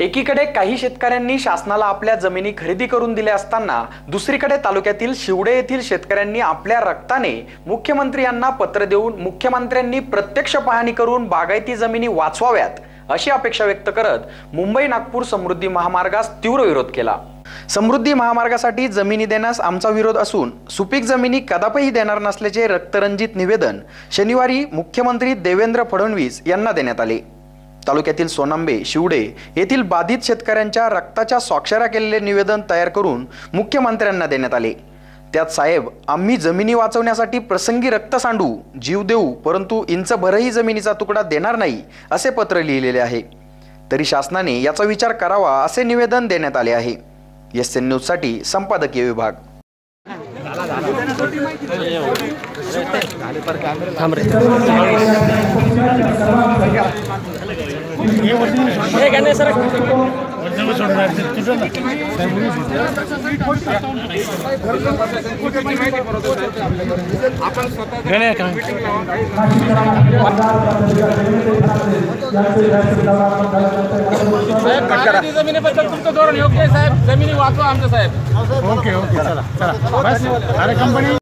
एकीकडे काही शेतकऱ्यांनी शासनाला आपल्या जमिनी खरेदी करून दिल्या असताना दुसरीकडे तालुक्यातील शिवडे येथील शेतकऱ्यांनी आपल्या रक्ताने मुख्यमंत्री यांना पत्र देऊन मुख्यमंत्र्यांनी प्रत्यक्ष पाहणी करून बागायती जमिनी वाचवाव्यात अशी अपेक्षा व्यक्त करत मुंबई नागपूर समृद्धी महामार्गास तीव्र विरोध केला. समृद्धी महामार्गासाठी जमिनी देण्यास आमचा विरोध असून सुपीक जमिनी कदापही देणार नसल्याचे रक्तरंजित निवेदन शनिवारी मुख्यमंत्री देवेंद्र फडणवीस यांना देण्यात आले. तालुक्यातील सोनांबे शिवडे येथील बाधित शेतकऱ्यांच्या रक्ताच्या स्वाक्षऱ्या केलेले निवेदन तयार करून मुख्यमंत्र्यांना देण्यात आले. त्यात साहेब आम्ही जमिनी वाचवण्यासाठी प्रसंगी रक्त सांडू जीव देऊ परंतु इंचभरही जमिनीचा तुकडा देणार नाही असे पत्र लिहिलेले आहे. तरी शासनाने याचा विचार करावा असे निवेदन देण्यात आले आहे. एस एन न्यूजसाठी संपादकीय विभाग. जमिनी वाचवा आमचं साहेब ओके ओके चला चला अरे कंपनी